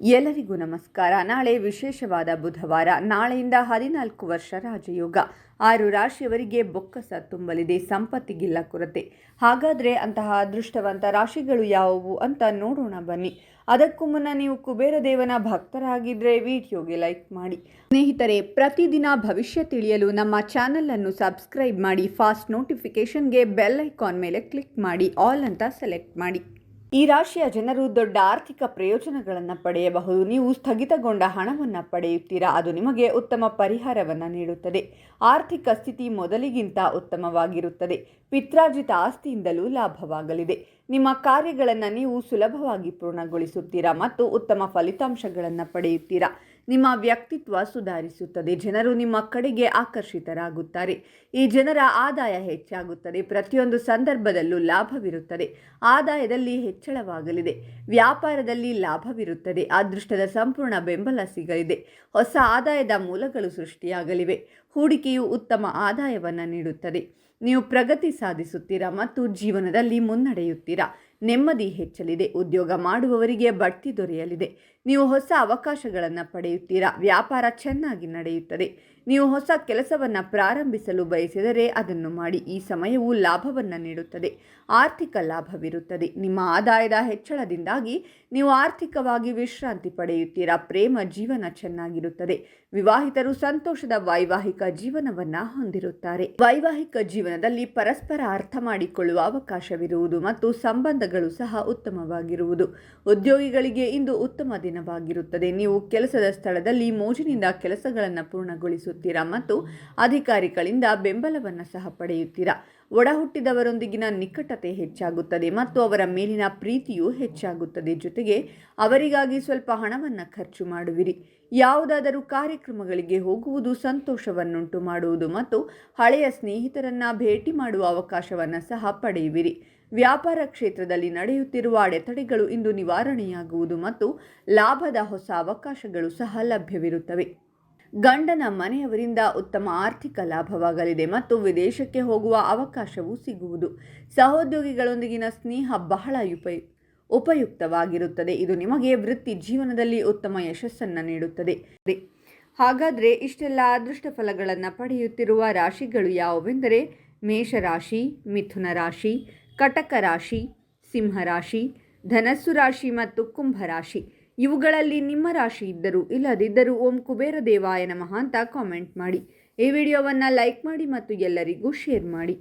ಎಲ್ಲರಿಗೂ ನಮಸ್ಕಾರ. ನಾಳೆ ವಿಶೇಷವಾದ ಬುಧವಾರ. ನಾಳೆಯಿಂದ ಹದಿನಾಲ್ಕು ವರ್ಷ ರಾಜಯೋಗ. ಆರು ರಾಶಿಯವರಿಗೆ ಬೊಕ್ಕಸ ತುಂಬಲಿದೆ. ಸಂಪತ್ತಿಗಿಲ್ಲ ಕೊರತೆ. ಹಾಗಾದರೆ ಅಂತಹ ಅದೃಷ್ಟವಂತ ರಾಶಿಗಳು ಯಾವುವು ಅಂತ ನೋಡೋಣ ಬನ್ನಿ. ಅದಕ್ಕೂ ಮುನ್ನ ನೀವು ಕುಬೇರ ದೇವನ ಭಕ್ತರಾಗಿದ್ದರೆ ವಿಡಿಯೋಗೆ ಲೈಕ್ ಮಾಡಿ. ಸ್ನೇಹಿತರೆ, ಪ್ರತಿದಿನ ಭವಿಷ್ಯ ತಿಳಿಯಲು ನಮ್ಮ ಚಾನಲನ್ನು ಸಬ್ಸ್ಕ್ರೈಬ್ ಮಾಡಿ. ಫಾಸ್ಟ್ ನೋಟಿಫಿಕೇಷನ್ಗೆ ಬೆಲ್ ಐಕಾನ್ ಮೇಲೆ ಕ್ಲಿಕ್ ಮಾಡಿ. ಆಲ್ ಅಂತ ಸೆಲೆಕ್ಟ್ ಮಾಡಿ. ಈ ರಾಶಿಯ ಜನರು ದೊಡ್ಡ ಆರ್ಥಿಕ ಪ್ರಯೋಜನಗಳನ್ನು ಪಡೆಯಬಹುದು. ನೀವು ಸ್ಥಗಿತಗೊಂಡ ಹಣವನ್ನು ಪಡೆಯುತ್ತೀರಾ? ಅದು ನಿಮಗೆ ಉತ್ತಮ ಪರಿಹಾರವನ್ನು ನೀಡುತ್ತದೆ. ಆರ್ಥಿಕ ಸ್ಥಿತಿ ಮೊದಲಿಗಿಂತ ಉತ್ತಮವಾಗಿರುತ್ತದೆ. ಪಿತ್ರಾರ್ಜಿತ ಆಸ್ತಿಯಿಂದಲೂ ಲಾಭವಾಗಲಿದೆ. ನಿಮ್ಮ ಕಾರ್ಯಗಳನ್ನು ನೀವು ಸುಲಭವಾಗಿ ಪೂರ್ಣಗೊಳಿಸುತ್ತೀರಾ ಮತ್ತು ಉತ್ತಮ ಫಲಿತಾಂಶಗಳನ್ನು ಪಡೆಯುತ್ತೀರಾ? ನಿಮ್ಮ ವ್ಯಕ್ತಿತ್ವ ಸುಧಾರಿಸುತ್ತದೆ. ಜನರು ನಿಮ್ಮ ಕಡೆಗೆ ಆಕರ್ಷಿತರಾಗುತ್ತಾರೆ. ಈ ಜನರ ಆದಾಯ ಹೆಚ್ಚಾಗುತ್ತದೆ. ಪ್ರತಿಯೊಂದು ಸಂದರ್ಭದಲ್ಲೂ ಲಾಭವಿರುತ್ತದೆ. ಆದಾಯದಲ್ಲಿ ಹೆಚ್ಚಳವಾಗಲಿದೆ. ವ್ಯಾಪಾರದಲ್ಲಿ ಲಾಭವಿರುತ್ತದೆ. ಅದೃಷ್ಟದ ಸಂಪೂರ್ಣ ಬೆಂಬಲ ಸಿಗಲಿದೆ. ಹೊಸ ಆದಾಯದ ಮೂಲಗಳು ಸೃಷ್ಟಿಯಾಗಲಿವೆ. ಹೂಡಿಕೆಯು ಉತ್ತಮ ಆದಾಯವನ್ನು ನೀಡುತ್ತದೆ. ನೀವು ಪ್ರಗತಿ ಸಾಧಿಸುತ್ತೀರಾ ಮತ್ತು ಜೀವನದಲ್ಲಿ ಮುನ್ನಡೆಯುತ್ತೀರಾ? ನೆಮ್ಮದಿ ಹೆಚ್ಚಲಿದೆ, ಉದ್ಯೋಗ ಮಾಡುವವರಿಗೆ ಬಡ್ತಿ ದೊರೆಯಲಿದೆ. ನೀವು ಹೊಸ ಅವಕಾಶಗಳನ್ನು ಪಡೆಯುತ್ತೀರಾ? ವ್ಯಾಪಾರ ಚೆನ್ನಾಗಿ ನಡೆಯುತ್ತದೆ. ನೀವು ಹೊಸ ಕೆಲಸವನ್ನು ಪ್ರಾರಂಭಿಸಲು ಬಯಸಿದರೆ ಅದನ್ನು ಮಾಡಿ, ಈ ಸಮಯವು ಲಾಭವನ್ನು ನೀಡುತ್ತದೆ. ಆರ್ಥಿಕ ಲಾಭವಿರುತ್ತದೆ. ನಿಮ್ಮ ಆದಾಯದ ಹೆಚ್ಚಳದಿಂದಾಗಿ ನೀವು ಆರ್ಥಿಕವಾಗಿ ವಿಶ್ರಾಂತಿ ಪಡೆಯುತ್ತೀರಾ? ಪ್ರೇಮ ಜೀವನ ಚೆನ್ನಾಗಿರುತ್ತದೆ. ವಿವಾಹಿತರು ಸಂತೋಷದ ವೈವಾಹಿಕ ಜೀವನವನ್ನು ಹೊಂದಿರುತ್ತಾರೆ. ವೈವಾಹಿಕ ಜೀವನದಲ್ಲಿ ಪರಸ್ಪರ ಅರ್ಥ ಮಾಡಿಕೊಳ್ಳುವ ಅವಕಾಶವಿರುವುದು ಮತ್ತು ಸಂಬಂಧಗಳು ಸಹ ಉತ್ತಮವಾಗಿರುವುದು. ಉದ್ಯೋಗಿಗಳಿಗೆ ಇಂದು ಉತ್ತಮ ದಿನವಾಗಿರುತ್ತದೆ. ನೀವು ಕೆಲಸದ ಸ್ಥಳದಲ್ಲಿ ಮೋಜಿನಿಂದ ಕೆಲಸಗಳನ್ನು ಪೂರ್ಣಗೊಳಿಸುತ್ತೀರಾ ಮತ್ತು ಅಧಿಕಾರಿಗಳಿಂದ ಬೆಂಬಲವನ್ನು ಸಹ ಪಡೆಯುತ್ತೀರಾ? ಒಡ ಹುಟ್ಟಿದವರೊಂದಿಗಿನ ನಿಕಟತೆ ಹೆಚ್ಚಾಗುತ್ತದೆ ಮತ್ತು ಅವರ ಮೇಲಿನ ಪ್ರೀತಿಯೂ ಹೆಚ್ಚಾಗುತ್ತದೆ. ಜೊತೆಗೆ ಅವರಿಗಾಗಿ ಸ್ವಲ್ಪ ಹಣವನ್ನು ಖರ್ಚು ಮಾಡುವಿರಿ. ಯಾವುದಾದರೂ ಕಾರ್ಯಕ್ರಮಗಳಿಗೆ ಹೋಗುವುದು ಸಂತೋಷವನ್ನುಂಟು ಮಾಡುವುದು ಮತ್ತು ಹಳೆಯ ಸ್ನೇಹಿತರನ್ನು ಭೇಟಿ ಮಾಡುವ ಅವಕಾಶವನ್ನು ಸಹ ಪಡೆಯುವಿರಿ. ವ್ಯಾಪಾರ ಕ್ಷೇತ್ರದಲ್ಲಿ ನಡೆಯುತ್ತಿರುವ ಅಡೆತಡೆಗಳು ಇಂದು ನಿವಾರಣೆಯಾಗುವುದು ಮತ್ತು ಲಾಭದ ಹೊಸ ಅವಕಾಶಗಳು ಸಹ ಲಭ್ಯವಿರುತ್ತವೆ. ಗಂಡನ ಮನೆಯವರಿಂದ ಉತ್ತಮ ಆರ್ಥಿಕ ಲಾಭವಾಗಲಿದೆ ಮತ್ತು ವಿದೇಶಕ್ಕೆ ಹೋಗುವ ಅವಕಾಶವೂ ಸಿಗುವುದು. ಸಹೋದ್ಯೋಗಿಗಳೊಂದಿಗಿನ ಸ್ನೇಹ ಬಹಳ ಉಪಯು, ಉಪಯುಕ್ತವಾಗಿರುತ್ತದೆ. ಇದು ನಿಮಗೆ ವೃತ್ತಿ ಜೀವನದಲ್ಲಿ ಉತ್ತಮ ಯಶಸ್ಸನ್ನು ನೀಡುತ್ತದೆ. ಹಾಗಾದರೆ ಇಷ್ಟೆಲ್ಲ ಅದೃಷ್ಟ ಫಲಗಳನ್ನು ಪಡೆಯುತ್ತಿರುವ ರಾಶಿಗಳು ಯಾವುವೆಂದರೆ ಮೇಷರಾಶಿ, ಮಿಥುನ ರಾಶಿ, ಕಟಕ ರಾಶಿ ಸಿಂಹರಾಶಿ ಧನಸ್ಸು ರಾಶಿ ಮತ್ತು ಕುಂಭರಾಶಿ ಇವುಗಳಲ್ಲಿ ನಿಮ್ಮ ರಾಶಿ ಇದ್ದರೂ ಇಲ್ಲದಿದ್ದರೂ ಓಂ ಕುಬೇರ ದೇವಾಯ ನಮಃ ಅಂತ ಕಾಮೆಂಟ್ ಮಾಡಿ. ಈ ವಿಡಿಯೋವನ್ನು ಲೈಕ್ ಮಾಡಿ ಮತ್ತು ಎಲ್ಲರಿಗೂ ಶೇರ್ ಮಾಡಿ.